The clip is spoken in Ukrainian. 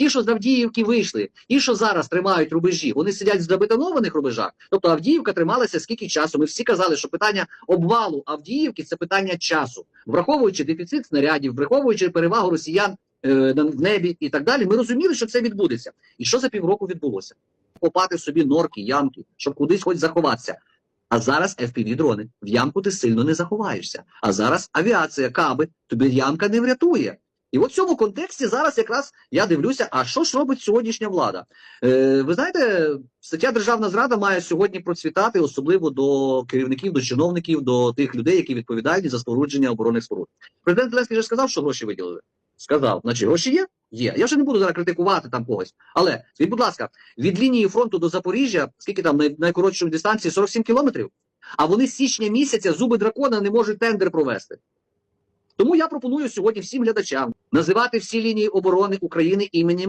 Ті, що з Авдіївки вийшли, ті, що зараз тримають рубежі, вони сидять в забетонованих рубежах. Тобто Авдіївка трималася скільки часу. Ми всі казали, що питання обвалу Авдіївки це питання часу, враховуючи дефіцит снарядів, враховуючи перевагу росіян е, в небі і так далі. Ми розуміли, що це відбудеться. І що за півроку відбулося? Копати собі норки, ямки, щоб кудись хоч заховатися. А зараз fpv дрони в ямку ти сильно не заховаєшся. А зараз авіація, каби, тобі ямка не врятує. І от в цьому контексті зараз якраз я дивлюся, а що ж робить сьогоднішня влада? Е, ви знаєте, стаття Державна зрада має сьогодні процвітати, особливо до керівників, до чиновників, до тих людей, які відповідальні за спорудження оборонних споруд. Президент Зеленський вже сказав, що гроші виділили. Сказав, значить, гроші є? Є. Я вже не буду зараз критикувати там когось. Але скажіть, будь ласка, від лінії фронту до Запоріжжя, скільки там най- найкоротшої дистанції 47 кілометрів, а вони січня місяця зуби дракона не можуть тендер провести. Тому я пропоную сьогодні всім глядачам називати всі лінії оборони України іменем